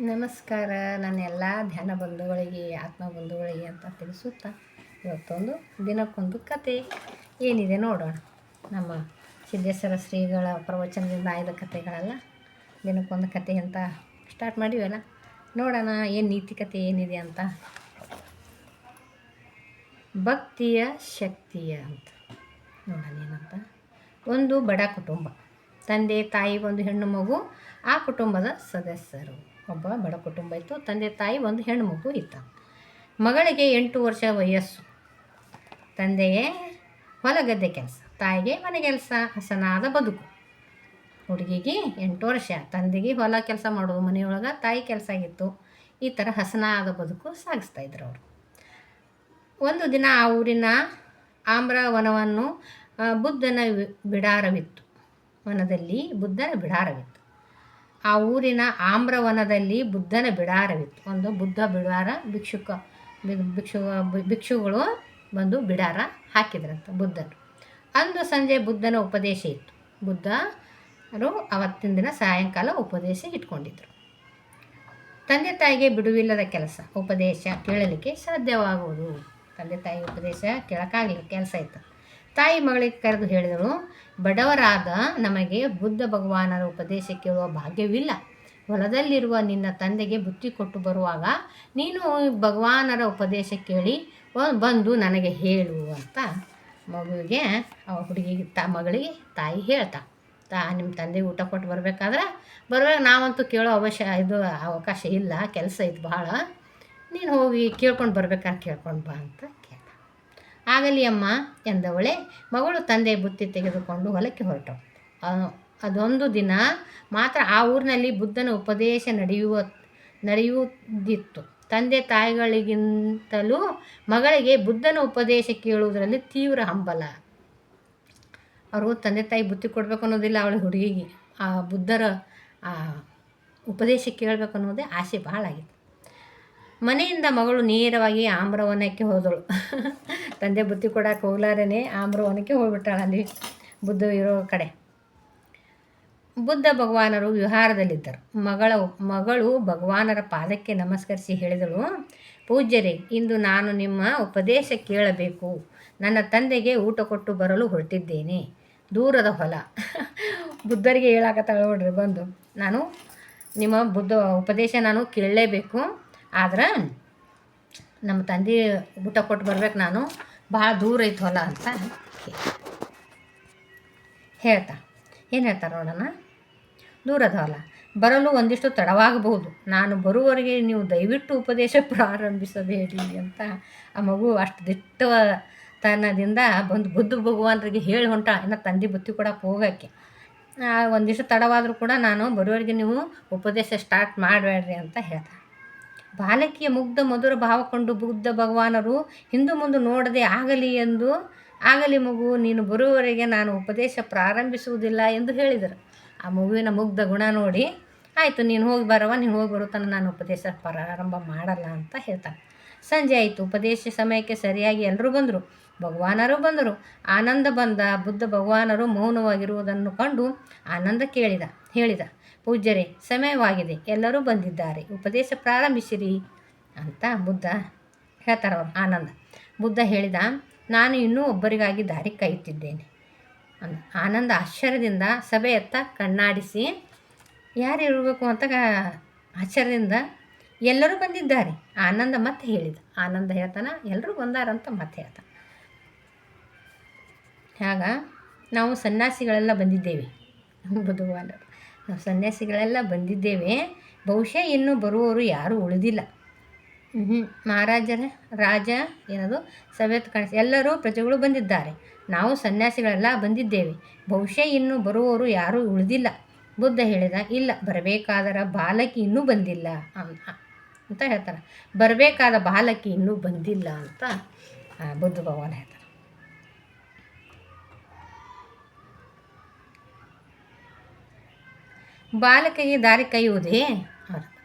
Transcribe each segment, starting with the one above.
ನಮಸ್ಕಾರ. ನನ್ನ ಎಲ್ಲ ಧ್ಯಾನ ಬಂಧುಗಳಿಗೆ, ಆತ್ಮ ಬಂಧುಗಳಿಗೆ ಅಂತ ತಿಳಿಸುತ್ತಾ ಇವತ್ತೊಂದು ದಿನಕ್ಕೊಂದು ಕತೆ ಏನಿದೆ ನೋಡೋಣ. ನಮ್ಮ ಸಿದ್ದೇಶ್ವರ ಶ್ರೀಗಳ ಪ್ರವಚನದಿಂದ ಆಯ್ದ ಕತೆಗಳೆಲ್ಲ ದಿನಕ್ಕೊಂದು ಕತೆ ಅಂತ ಸ್ಟಾರ್ಟ್ ಮಾಡಿವಲ್ಲ ನೋಡೋಣ ಏನು ನೀತಿ ಕತೆ ಏನಿದೆ ಅಂತ. ಭಕ್ತಿಯ ಶಕ್ತಿಯ ಅಂತ. ನೋಡೋಣ ಏನಂತ. ಒಂದು ಬಡ ಕುಟುಂಬ. ತಂದೆ ತಾಯಿ, ಒಂದು ಹೆಣ್ಣು ಮಗು, ಆ ಕುಟುಂಬದ ಸದಸ್ಯರು. ಒಬ್ಬ ಬಡ ಕುಟುಂಬ ಇತ್ತು. ತಂದೆ ತಾಯಿ ಒಂದು ಹೆಣ್ಣು ಮಗು ಇತ್ತು ಮಗಳಿಗೆ ಎಂಟು ವರ್ಷ ವಯಸ್ಸು. ತಂದೆಗೆ ಹೊಲಗದ್ದೆ ಕೆಲಸ, ತಾಯಿಗೆ ಮನೆ ಕೆಲಸ, ಹಸನಾದ ಬದುಕು. ಹುಡುಗಿಗೆ ಎಂಟು ವರ್ಷ, ತಂದೆಗೆ ಹೊಲ ಕೆಲಸ ಮಾಡೋದು ಮನೆಯೊಳಗೆ ತಾಯಿ ಕೆಲಸ ಆಗಿತ್ತು. ಈ ಥರ ಹಸನಾದ ಬದುಕು ಸಾಗಿಸ್ತಾ ಇದ್ರು ಅವರು. ಒಂದು ದಿನ ಆ ಊರಿನ ಆಮ್ರವನವನ್ನು ವನವನ್ನು ಬುದ್ಧನ ಬಿಡಾರವಿತ್ತು ವನದಲ್ಲಿ ಬುದ್ಧನ ಬಿಡಾರವಿತ್ತು ಆ ಊರಿನ ಆಮ್ರವನದಲ್ಲಿ ಬುದ್ಧನ ಬಿಡಾರವಿತ್ತು. ಒಂದು ಬುದ್ಧ ಬಿಡಾರ, ಭಿಕ್ಷುಕ ಭಿಕ್ಷು, ಭಿಕ್ಷುಗಳು ಬಂದು ಬಿಡಾರ ಹಾಕಿದ್ರಂತ ಬುದ್ಧರು. ಅಂದು ಸಂಜೆ ಬುದ್ಧನ ಉಪದೇಶ ಇತ್ತು. ಬುದ್ಧರು ಅವತ್ತಿನ ದಿನ ಸಾಯಂಕಾಲ ಉಪದೇಶ ಇಟ್ಕೊಂಡಿದ್ರು. ತಂದೆ ತಾಯಿಗೆ ಬಿಡುವಿಲ್ಲದ ಕೆಲಸ, ಉಪದೇಶ ಕೇಳಲಿಕ್ಕೆ ಸಾಧ್ಯವಾಗುವುದು. ತಂದೆ ತಾಯಿ ಉಪದೇಶ ಕೇಳೋಕ್ಕಾಗಲಿಲ್ಲ, ಕೆಲಸ ಇತ್ತು. ತಾಯಿ ಮಗಳಿಗೆ ಕರೆದು ಹೇಳಿದಳು, ಬಡವರಾದ ನಮಗೆ ಬುದ್ಧ ಭಗವಾನರ ಉಪದೇಶ ಕೇಳುವ ಭಾಗ್ಯವಿಲ್ಲ. ಹೊಲದಲ್ಲಿರುವ ನಿನ್ನ ತಂದೆಗೆ ಬುತ್ತಿ ಕೊಟ್ಟು ಬರುವಾಗ ನೀನು ಭಗವಾನರ ಉಪದೇಶ ಕೇಳಿ ಬಂದು ನನಗೆ ಹೇಳು ಅಂತ ಮಗುವಿಗೆ ಅವ ಹುಡುಗಿಗೆ, ತ, ಮಗಳಿಗೆ ತಾಯಿ ಹೇಳ್ತಾ, ತಾ ನಿಮ್ಮ ತಂದೆಗೆ ಊಟ ಕೊಟ್ಟು ಬರಬೇಕಾದ್ರೆ ಬರುವಾಗ ನಾವಂತೂ ಕೇಳೋ ಅವಶ್ಯ, ಇದು ಅವಕಾಶ ಇಲ್ಲ, ಕೆಲಸ ಇದು ಭಾಳ ನೀನು ಹೋಗಿ ಕೇಳ್ಕೊಂಡು ಬರ್ಬೇಕಾದ್ರೆ ಕೇಳ್ಕೊಂಡು ಬಾ ಅಂತ ಆಗಲಿ ಅಮ್ಮ ಎಂದವಳೆ ಮಗಳು ತಂದೆ ಬುತ್ತಿ ತೆಗೆದುಕೊಂಡು ಹೊಲಕ್ಕೆ ಹೊರಟಳು ಅದೊಂದು ದಿನ ಮಾತ್ರ ಆ ಊರಿನಲ್ಲಿ ಬುದ್ಧನ ಉಪದೇಶ ನಡೆಯುವ, ನಡೆಯುವುದಿತ್ತು. ತಂದೆ ತಾಯಿಗಳಿಗಿಂತಲೂ ಮಗಳಿಗೆ ಬುದ್ಧನ ಉಪದೇಶ ಕೇಳುವುದರಲ್ಲಿ ತೀವ್ರ ಹಂಬಲ. ಅವರು ತಂದೆ ತಾಯಿ ಬುತ್ತಿ ಕೊಡಬೇಕು ಅನ್ನೋದಿಲ್ಲ, ಅವಳ ಹುಡುಗಿಗೆ ಆ ಬುದ್ಧರ ಉಪದೇಶ ಕೇಳಬೇಕು ಅನ್ನೋದೇ ಆಸೆ ಬಹಳ ಆಗಿತ್ತು. ಮನೆಯಿಂದ ಮಗಳು ನೇರವಾಗಿ ಆಮ್ರವನಕ್ಕೆ ಹೋದಳು. ತಂದೆ ಬುತ್ತಿ ಕೊಡಕ್ಕೆ ಹೋಗ್ಲಾರೇ ಆಮ್ರವನಕ್ಕೆ ಹೋಗ್ಬಿಟ್ಟಾಳ ಅಲ್ಲಿ ಬುದ್ಧ ಇರೋ ಕಡೆ. ಬುದ್ಧ ಭಗವಾನರು ವಿಹಾರದಲ್ಲಿದ್ದರು. ಮಗಳ, ಮಗಳು ಭಗವಾನರ ಪಾದಕ್ಕೆ ನಮಸ್ಕರಿಸಿ ಹೇಳಿದಳು, ಪೂಜ್ಯರೇ, ಇಂದು ನಾನು ನಿಮ್ಮ ಉಪದೇಶ ಕೇಳಬೇಕು. ನನ್ನ ತಂದೆಗೆ ಊಟ ಕೊಟ್ಟು ಬರಲು ಹೊರಟಿದ್ದೇನೆ. ದೂರದ ಹೊಲ. ಬುದ್ಧರಿಗೆ ಹೇಳಾಕತ್ತಾಳ ನೋಡ್ರಿ ಬಂದು. ನಾನು ನಿಮ್ಮ ಬುದ್ಧ ಉಪದೇಶ ನಾನು ಕೇಳಲೇಬೇಕು. ಆದ್ರೆ ನಮ್ಮ ತಂದೆ ಊಟ ಕೊಟ್ಟು ಬರ್ಬೇಕು ನಾನು. ಭಾಳ ದೂರ ಐತೆ ಹೊಲ ಅಂತ ಹೇಳ್ತಾ. ಏನು ಹೇಳ್ತಾರೆ ನೋಡೋಣ? ದೂರದ ಹೊಲ ಬರಲು ಒಂದಿಷ್ಟು ತಡವಾಗಬಹುದು. ನಾನು ಬರುವವರೆಗೆ ನೀವು ದಯವಿಟ್ಟು ಉಪದೇಶ ಪ್ರಾರಂಭಿಸಬೇಡಿ ಅಂತ ಆ ಮಗು ಅಷ್ಟು ದಿಟ್ಟತನದಿಂದ ಬಂದು ಬುದ್ಧ ಭಗವಾನರಿಗೆ ಹೇಳಿ ಹೊಂಟ. ಇನ್ನು ತಂದೆ ಬುತ್ತಿ ಕೊಡಕ್ಕೆ ಹೋಗೋಕ್ಕೆ ಒಂದಿಷ್ಟು ತಡವಾದರೂ ಕೂಡ ನಾನು ಬರುವವರೆಗೆ ನೀವು ಉಪದೇಶ ಸ್ಟಾರ್ಟ್ ಮಾಡಬೇಡ್ರಿ ಅಂತ ಹೇಳ್ತಾರೆ ಬಾಲಕಿಯ ಮುಗ್ಧ ಮಧುರ ಭಾವ ಕೊಂಡು ಬುದ್ಧ ಭಗವಾನರು ಹಿಂದು ಮುಂದೆ ನೋಡದೆ ಆಗಲಿ ಎಂದು, ಆಗಲಿ ಮಗು, ನೀನು ಬರುವವರೆಗೆ ನಾನು ಉಪದೇಶ ಪ್ರಾರಂಭಿಸುವುದಿಲ್ಲ ಎಂದು ಹೇಳಿದರು. ಆ ಮಗುವಿನ ಮುಗ್ಧ ಗುಣ ನೋಡಿ, ಆಯಿತು, ನೀನು ಹೋಗಿ ಬರವ ನೀನು ಹೋಗಿ ಬರೋ ತನಕ ನಾನು ಉಪದೇಶ ಪ್ರಾರಂಭ ಮಾಡಲ್ಲ ಅಂತ ಹೇಳ್ತಾನೆ. ಸಂಜೆ ಆಯಿತು, ಉಪದೇಶ ಸಮಯಕ್ಕೆ ಸರಿಯಾಗಿ ಎಲ್ಲರೂ ಬಂದರು. ಭಗವಾನರು ಬಂದರು. ಆನಂದ ಬಂದ ಬುದ್ಧ ಭಗವಾನರು ಮೌನವಾಗಿರುವುದನ್ನು ಕಂಡು ಆನಂದ ಕೇಳಿದ, ಹೇಳಿದ ಪೂಜ್ಯರೇ, ಸಮಯವಾಗಿದೆ. ಎಲ್ಲರೂ ಬಂದಿದ್ದಾರೆ. ಉಪದೇಶ ಪ್ರಾರಂಭಿಸಿರಿ ಅಂತ ಬುದ್ಧ ಹೇಳ್ತಾರೆ ಆನಂದ. ಬುದ್ಧ ಹೇಳಿದ, ನಾನು ಇನ್ನೂ ಒಬ್ಬರಿಗಾಗಿ ದಾರಿ ಕೈತಿದ್ದೇನೆ ಆನಂದ ಆಶ್ಚರ್ಯದಿಂದ ಸಭೆಯತ್ತ ಕಣ್ಣಾಡಿಸಿ, ಯಾರು ಇರಬೇಕು ಅಂತ ಆಶ್ಚರ್ಯದಿಂದ ಎಲ್ಲರೂ ಬಂದಿದ್ದಾರೆ. ಆನಂದ ಮತ್ತೆ ಹೇಳಿದ. ಆನಂದ ಹೇಳ್ತಾನ, ಎಲ್ಲರೂ ಬಂದಾರಂತ ಮತ್ತೆ ಹೇಳ್ತ ಆಗ ನಾವು ಸನ್ಯಾಸಿಗಳೆಲ್ಲ ಬಂದಿದ್ದೇವೆ. ಬುಧವಾರ ನಾವು ಸನ್ಯಾಸಿಗಳೆಲ್ಲ ಬಂದಿದ್ದೇವೆ. ಬಹುಶಃ ಇನ್ನು ಬರುವವರು ಯಾರೂ ಉಳಿದಿಲ್ಲ. ಹ್ಞೂ ಮಹಾರಾಜರ ರಾಜ ಏನದು ಸಭೆತ್ ಕಣ ಎಲ್ಲರೂ ಪ್ರಜೆಗಳು ಬಂದಿದ್ದಾರೆ. ನಾವು ಸನ್ಯಾಸಿಗಳೆಲ್ಲ ಬಂದಿದ್ದೇವೆ. ಬಹುಶಃ ಇನ್ನು ಬರುವವರು ಯಾರೂ ಉಳಿದಿಲ್ಲ. ಬುದ್ಧ ಹೇಳಿದ, ಇಲ್ಲ, ಬರಬೇಕಾದರ ಬಾಲಕಿ ಇನ್ನೂ ಬಂದಿಲ್ಲ ಅಂತ ಹೇಳ್ತಾರೆ. ಬರಬೇಕಾದ ಬಾಲಕಿ ಇನ್ನೂ ಬಂದಿಲ್ಲ ಅಂತ ಬುದ್ಧ ಭಗವಾನ್ ಹೇಳ್ತಾರೆ ಬಾಲಕಿಗೆ ದಾರಿ ಕೈಯುವುದೇ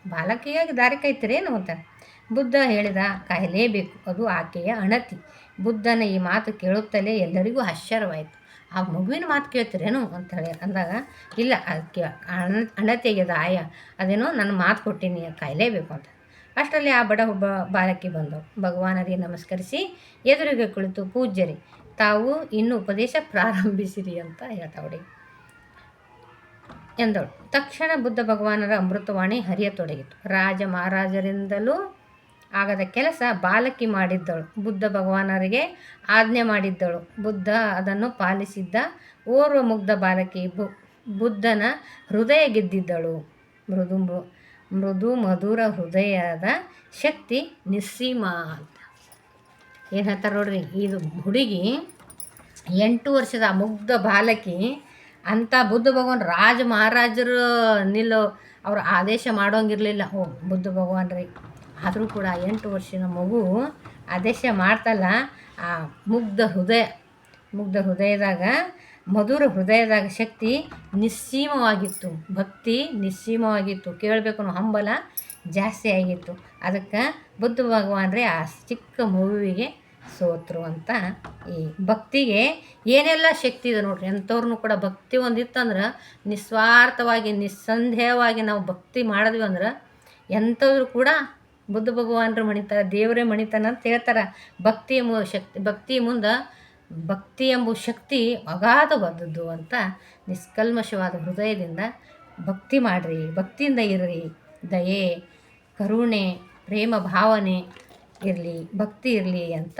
ಬಾಲಕಿಯಾಗಿ ದಾರಿ ಏನು ಅಂತ? ಬುದ್ಧ ಹೇಳಿದ ಕಾಯಲೇಬೇಕು, ಅದು ಆಕೆಯ ಅಣತಿ. ಬುದ್ಧನ ಈ ಮಾತು ಕೇಳುತ್ತಲೇ ಎಲ್ಲರಿಗೂ ಆಶ್ಚರ್ಯವಾಯಿತು. ಆ ಮಗುವಿನ ಮಾತು ಕೇಳ್ತೀರೇನು ಅಂತ ಹೇಳಿ ಅಂದಾಗ, ಇಲ್ಲ ಅದಕ್ಕೆ ಅಣ ಅಣತೆಗೆದ ಆಯ ಅದೇನೋ ನನ್ನ ಮಾತು ಕೊಟ್ಟಿನಿ, ಕಾಯಲೇಬೇಕು ಅಂತ. ಅಷ್ಟರಲ್ಲಿ ಆ ಬಡ ಒಬ್ಬ ಬಾಲಕಿ ಬಂದವು ಭಗವಾನರಿಗೆ ನಮಸ್ಕರಿಸಿ, ಎದುರಿಗೆ ಕುಳಿತು, ಪೂಜ್ಯರಿ, ತಾವು ಇನ್ನು ಉಪದೇಶ ಪ್ರಾರಂಭಿಸಿರಿ ಅಂತ ಹೇಳ್ತಾವಡಿ ಎಂದಳು. ತಕ್ಷಣ ಬುದ್ಧ ಭಗವಾನರ ಅಮೃತವಾಣಿ ಹರಿಯತೊಡಗಿತು. ರಾಜ ಮಹಾರಾಜರಿಂದಲೂ ಆಗದ ಕೆಲಸ ಬಾಲಕಿ ಮಾಡಿದ್ದಳು. ಬುದ್ಧ ಭಗವಾನರಿಗೆ ಆಜ್ಞೆ ಮಾಡಿದ್ದಳು. ಬುದ್ಧ ಅದನ್ನು ಪಾಲಿಸಿದ್ದ ಓರ್ವ ಮುಗ್ಧ ಬಾಲಕಿ ಬು, ಬುದ್ಧನ ಹೃದಯ ಗೆದ್ದಿದ್ದಳು. ಮೃದು ಮೃದು ಮಧುರ ಹೃದಯದ ಶಕ್ತಿ ನಿಸ್ಸೀಮ ಅಂತ. ಏನು ಹೇಳ್ತಾರೆ ನೋಡ್ರಿ, ಇದು ಹುಡುಗಿ ಎಂಟು ವರ್ಷದ ಮುಗ್ಧ ಬಾಲಕಿ ಅಂಥ ಬುದ್ಧ ಭಗವಾನ್ ರಾಜ ಮಹಾರಾಜರು ನಿಲ್ಲು ಅವ್ರ ಆದೇಶ ಮಾಡೋಂಗಿರಲಿಲ್ಲ. ಓ, ಬುದ್ಧ ಭಗವಾನ್ರಿ ಆದರೂ ಕೂಡ ಎಂಟು ವರ್ಷದ ಮಗು ಆದೇಶ ಮಾಡ್ತಲ್ಲ, ಆ ಮುಗ್ಧ ಹೃದಯ, ಮುಗ್ಧ ಹೃದಯದಾಗ, ಮಧುರ ಹೃದಯದಾಗ ಶಕ್ತಿ ನಿಸ್ಸೀಮವಾಗಿತ್ತು. ಭಕ್ತಿ ನಿಸ್ಸೀಮವಾಗಿತ್ತು. ಕೇಳಬೇಕು ಹಂಬಲ ಜಾಸ್ತಿ ಆಗಿತ್ತು. ಅದಕ್ಕೆ ಬುದ್ಧ ಭಗವಾನ್ರೆ ಆ ಚಿಕ್ಕ ಮಗುವಿಗೆ ಸೋತರು ಅಂತ ಈ ಭಕ್ತಿಗೆ ಏನೆಲ್ಲ ಶಕ್ತಿ ಇದೆ ನೋಡ್ರಿ ಅಂಥವ್ರನ್ನೂ ಕೂಡ ಭಕ್ತಿ ಒಂದಿತ್ತಂದ್ರೆ ನಿಸ್ವಾರ್ಥವಾಗಿ, ನಿಸ್ಸಂದೇಹವಾಗಿ ನಾವು ಭಕ್ತಿ ಮಾಡಿದ್ವಿ ಅಂದ್ರೆ ಎಂಥವ್ರು ಕೂಡ ಬುದ್ಧ ಭಗವಾನರು ಮಣಿತಾರೆ, ದೇವರೇ ಮಣಿತಾನ ಅಂತ ಹೇಳ್ತಾರೆ. ಭಕ್ತಿ ಎಂಬ ಶಕ್ತಿ, ಭಕ್ತಿ ಮುಂದೆ ಭಕ್ತಿ ಎಂಬ ಶಕ್ತಿ ಅಗಾಧವಾದದ್ದು ಅಂತ ನಿಷ್ಕಲ್ಮಶವಾದ ಹೃದಯದಿಂದ ಭಕ್ತಿ ಮಾಡಿರಿ, ಭಕ್ತಿಯಿಂದ ಇರ್ರಿ. ದಯೆ, ಕರುಣೆ, ಪ್ರೇಮ ಭಾವನೆ ಇರಲಿ, ಭಕ್ತಿ ಇರಲಿ ಅಂತ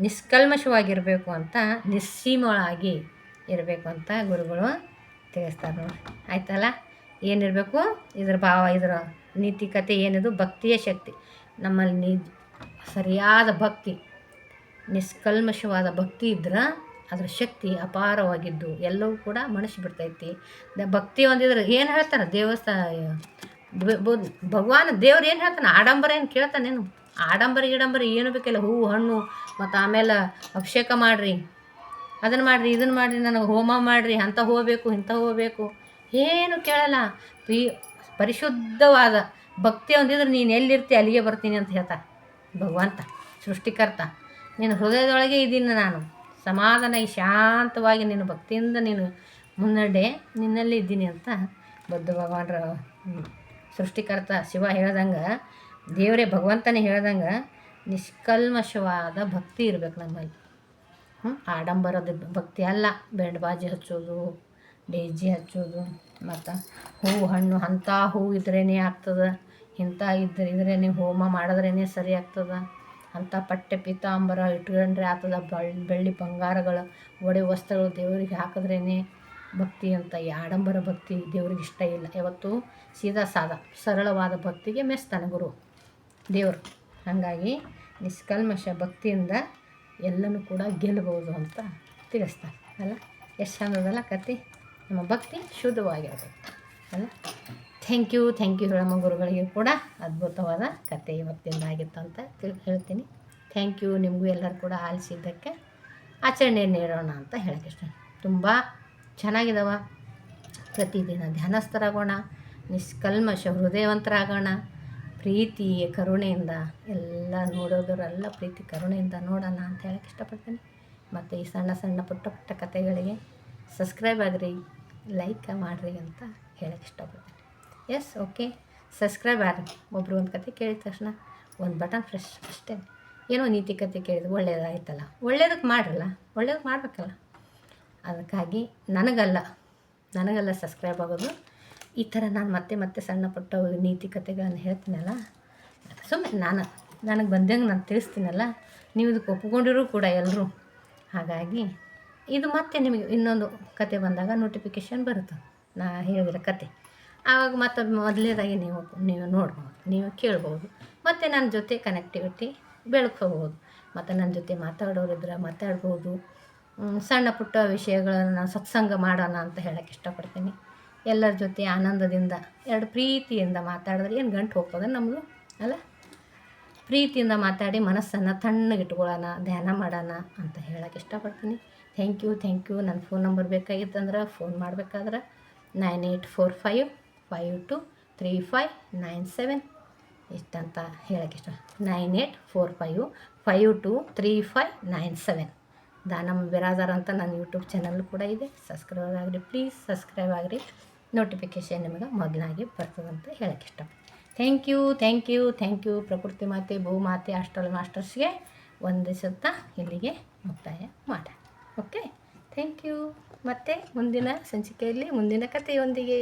ನಿಷ್ಕಲ್ಮಶವಾಗಿರಬೇಕು ಅಂತ ನಿಸ್ಸೀಮಳಾಗಿ ಇರಬೇಕು ಅಂತ ಗುರುಗಳು ತಿಳಿಸ್ತಾರೆ ನೋಡಿ ಆಯ್ತಲ್ಲ? ಏನಿರಬೇಕು? ಇದ್ರ ಭಾವ, ಇದರ ನೀತಿ ಕತೆ ಏನಿದು? ಭಕ್ತಿಯ ಶಕ್ತಿ. ನಮ್ಮಲ್ಲಿ ನಿ ಸರಿಯಾದ ಭಕ್ತಿ, ನಿಷ್ಕಲ್ಮಶವಾದ ಭಕ್ತಿ ಇದ್ರೆ ಅದರ ಶಕ್ತಿ ಅಪಾರವಾಗಿದ್ದು ಎಲ್ಲವೂ ಕೂಡ ಮನಸ್ಸು ಬಿಡ್ತೈತಿ. ಭಕ್ತಿ ಒಂದಿದ್ರೆ ಏನು ಹೇಳ್ತಾರೆ ದೇವಸ್ಥಾನ ಭಗವಾನ್ ದೇವ್ರು ಏನು ಹೇಳ್ತಾನೆ? ಆಡಂಬರ ಏನು ಕೇಳ್ತಾನೇನು? ಆಡಂಬರ ಗಿಡಂಬರ ಏನು ಬೇಕಿಲ್ಲ. ಹೂವು ಹಣ್ಣು, ಮತ್ತು ಆಮೇಲೆ ಅಭಿಷೇಕ ಮಾಡಿರಿ. ಅದನ್ನು ಮಾಡಿರಿ ಇದನ್ನು ಮಾಡಿರಿ, ನನಗೆ ಹೋಮ ಮಾಡಿರಿ. ಅಂಥ ಹೋಗಬೇಕು ಇಂಥ ಹೋಗಬೇಕು. ಏನು ಕೇಳಲ್ಲ. ಪಿ ಪರಿಶುದ್ಧವಾದ ಭಕ್ತಿ ಒಂದಿದ್ರೆ ನೀನು ಎಲ್ಲಿರ್ತಿ, ಅಲ್ಲಿಗೆ ಬರ್ತೀನಿ ಅಂತ ಹೇಳ್ತಾ. ಭಗವಂತ, ಸೃಷ್ಟಿಕರ್ತ, ನಿನ್ನ ಹೃದಯದೊಳಗೆ ಇದ್ದೀನಿ ನಾನು. ಸಮಾಧಾನ, ಶಾಂತವಾಗಿ ನೀನು ಭಕ್ತಿಯಿಂದ ನೀನು ಮುನ್ನಡೆ, ನಿನ್ನಲ್ಲಿ ಇದ್ದೀನಿ ಅಂತ ಬುದ್ಧ ಭಗವಾನ್ರ ಸೃಷ್ಟಿಕರ್ತ ಶಿವ ಹೇಳ್ದಂಗೆ ದೇವರೇ, ಭಗವಂತನೇ ಹೇಳ್ದಂಗೆ ನಿಷ್ಕಲ್ಮಶವಾದ ಭಕ್ತಿ ಇರಬೇಕು ನಮ್ಮಲ್ಲಿ. ಹ್ಞೂ ಆಡಂಬರದ ಭಕ್ತಿ ಅಲ್ಲ. ಬೆಂಡ್ ಬಾಜಿ ಹಚ್ಚೋದು, ಡೇಜಿ ಹಚ್ಚೋದು, ಮತ್ತು ಹೂ ಹಣ್ಣು ಅಂಥ ಹೂವು ಇದ್ರೇ ಆಗ್ತದೆ. ಇಂಥ ಇದ್ರೆ ಇದ್ರೇ ಹೋಮ ಮಾಡಿದ್ರೇ ಸರಿ ಆಗ್ತದೆ. ಅಂಥ ಪಟ್ಟೆ, ಪೀತಾಂಬರ ಇಟ್ಕೊಂಡ್ರೆ ಆಗ್ತದೆ. ಬೆಳ್, ಬೆಳ್ಳಿ ಬಂಗಾರಗಳ, ಒಡೆ ವಸ್ತ್ರಗಳು ದೇವರಿಗೆ ಹಾಕಿದ್ರೇ ಭಕ್ತಿ ಅಂತ. ಈ ಆಡಂಬರ ಭಕ್ತಿ ದೇವ್ರಿಗೆ ಇಷ್ಟ ಇಲ್ಲ. ಯಾವತ್ತು ಸೀದಾ ಸಾಧ ಸರಳವಾದ ಭಕ್ತಿಗೆ ಮೆಚ್ತಾನೆ ಗುರು. ದೇವರು. ಹಾಗಾಗಿ ನಿಷ್ಕಲ್ಮಶ ಭಕ್ತಿಯಿಂದ ಎಲ್ಲನೂ ಕೂಡ ಗೆಲ್ಲಬಹುದು ಅಂತ ತಿಳಿಸ್ತಾರೆ, ಅಲ್ಲ? ಎಷ್ಟು ಚಂದದಲ್ಲ ಕತೆ ನಮ್ಮ ಭಕ್ತಿ ಶುದ್ಧವಾಗಿರಬೇಕು, ಅಲ್ಲ? ಥ್ಯಾಂಕ್ ಯು ಥ್ಯಾಂಕ್ ಯು ಹೇಳಮ್ಮ ಗುರುಗಳಿಗೆ ಕೂಡ ಅದ್ಭುತವಾದ ಕತೆ ಇವತ್ತಿಂದ ಆಗಿತ್ತು ಅಂತ ತಿಳ್, ಹೇಳ್ತೀನಿ. ಥ್ಯಾಂಕ್ ಯು ನಿಮಗೂ ಎಲ್ಲರೂ ಕೂಡ ಆಲಿಸಿದ್ದಕ್ಕೆ ಆಚರಣೆ ನೀಡೋಣ ಅಂತ ಹೇಳಕ್ಕೆ ಇಷ್ಟ ತುಂಬ ಚೆನ್ನಾಗಿದ್ದಾವ ಪ್ರತಿದಿನ ಧ್ಯಾನಸ್ಥರಾಗೋಣ, ನಿಷ್ಕಲ್ಮಶ ಹೃದಯವಂತರಾಗೋಣ ಪ್ರೀತಿ ಕರುಣೆಯಿಂದ ಎಲ್ಲ ನೋಡೋದರೆಲ್ಲ ಪ್ರೀತಿ ಕರುಣೆಯಿಂದ ನೋಡೋಣ ಅಂತ ಹೇಳಕ್ಕೆ ಇಷ್ಟಪಡ್ತೀನಿ. ಮತ್ತು ಈ ಸಣ್ಣ ಸಣ್ಣ ಪುಟ್ಟ ಪುಟ್ಟ ಕಥೆಗಳಿಗೆ ಸಬ್ಸ್ಕ್ರೈಬ್ ಆಗಿರಿ, ಲೈಕ್ ಮಾಡಿರಿ ಅಂತ ಹೇಳಕ್ಕೆ ಇಷ್ಟಪಡ್ತೀನಿ. ಎಸ್ ಓಕೆ ಸಬ್ಸ್ಕ್ರೈಬ್ ಆಗ್ರಿ. ಒಬ್ಬರು ಒಂದು ಕತೆ ಕೇಳಿದ ತಕ್ಷಣ ಒಂದು ಬಟನ್ ಫ್ರೆಶ್ ಅಷ್ಟೇ. ಏನೋ ನೀತಿ ಕತೆ ಕೇಳಿದ್ರು ಒಳ್ಳೇದಾಯ್ತಲ್ಲ. ಒಳ್ಳೇದಕ್ಕೆ ಮಾಡ್ರಲ್ಲ ಒಳ್ಳೇದಕ್ಕೆ ಮಾಡಬೇಕಲ್ಲ. ಅದಕ್ಕಾಗಿ ನನಗಲ್ಲ ನನಗಲ್ಲ ಸಬ್ಸ್ಕ್ರೈಬ್ ಆಗೋದು ಈ ಥರ ನಾನು ಮತ್ತೆ ಮತ್ತೆ ಸಣ್ಣ ಪುಟ್ಟ ನೀತಿ ಕಥೆಗಳನ್ನು ಹೇಳ್ತೀನಲ್ಲ? ಸುಮ್ಮನೆ ನಾನು, ನನಗೆ ಬಂದಂಗೆ ನಾನು ತಿಳಿಸ್ತೀನಲ್ಲ? ನೀವು ಇದಕ್ಕೆ ಒಪ್ಕೊಂಡಿರೂ ಕೂಡ ಎಲ್ಲರೂ ಹಾಗಾಗಿ ಇದು ಮತ್ತೆ ನಿಮಗೆ ಇನ್ನೊಂದು ಕತೆ ಬಂದಾಗ ನೋಟಿಫಿಕೇಷನ್ ಬರುತ್ತೆ. ನಾ ಹೇಳಿದಿರೋ ಕತೆ. ಆವಾಗ ಮತ್ತೆ ಮೊದಲೇದಾಗಿ ನೀವು ನೀವು ನೋಡ್ಬೋದು, ನೀವು ಕೇಳ್ಬೋದು. ಮತ್ತು ನನ್ನ ಜೊತೆ ಕನೆಕ್ಟಿವಿಟಿ ಬೆಳ್ಕೋಬೋದು. ಮತ್ತು ನನ್ನ ಜೊತೆ ಮಾತಾಡೋರಿದ್ರೆ ಮಾತಾಡ್ಬೋದು. ಸಣ್ಣ ಪುಟ್ಟ ವಿಷಯಗಳನ್ನು ಸತ್ಸಂಗ ಮಾಡೋಣ ಅಂತ ಹೇಳೋಕ್ಕೆ ಇಷ್ಟಪಡ್ತೀನಿ. ಎಲ್ಲರ ಜೊತೆ ಆನಂದದಿಂದ, ಎರಡು ಪ್ರೀತಿಯಿಂದ ಮಾತಾಡಿದ್ರೆ ಏನು ಗಂಟು ಹೋಗ್ತದೆ ನಮ್ಮದು ಅಲ್ಲ? ಪ್ರೀತಿಯಿಂದ ಮಾತಾಡಿ ಮನಸ್ಸನ್ನು ತಣ್ಣಗಿಟ್ಕೊಳ್ಳೋಣ, ಧ್ಯಾನ ಮಾಡೋಣ ಅಂತ ಹೇಳಕ್ಕೆ ಇಷ್ಟಪಡ್ತೀನಿ. ಥ್ಯಾಂಕ್ ಯು ಥ್ಯಾಂಕ್ ಯು ನನ್ನ ಫೋನ್ ನಂಬರ್ ಬೇಕಾಗಿತ್ತಂದ್ರೆ ಫೋನ್ ಮಾಡಬೇಕಾದ್ರೆ nine eight four five five two three five nine seven ಇಷ್ಟಂತ ಹೇಳಕ್ಕೆ ಇಷ್ಟ. Nine eight four five five two three five nine seven Danamma Biradar ಅಂತ ನನ್ನ ಯೂಟ್ಯೂಬ್ ಚಾನಲ್ ಕೂಡ ಇದೆ. ಸಬ್ಸ್ಕ್ರೈಬ್ ಆಗಿರಿ ಪ್ಲೀಸ್ ಸಬ್ಸ್ಕ್ರೈಬ್ ಆಗಿರಿ. ನೋಟಿಫಿಕೇಷನ್ ನಿಮಗೆ ಮೊದಲಾಗಿ ಅಂತ ಹೇಳಕ್ಕೆ ಇಷ್ಟ. Thank you thank you thank you ಪ್ರಕೃತಿ ಮಾತೆ ಭೂಮಾತೆ ಹಾಸ್ಟೆಲ್ ಮಾಸ್ಟರ್ಸ್ಗೆ ವಂದಿಸುತ್ತಾ ಇಲ್ಲಿಗೆ ಮುಕ್ತಾಯ ಮಾಡ. ಓಕೆ ಥ್ಯಾಂಕ್ ಯು ಮತ್ತು ಮುಂದಿನ ಸಂಚಿಕೆಯಲ್ಲಿ ಮುಂದಿನ ಕಥೆಯೊಂದಿಗೆ.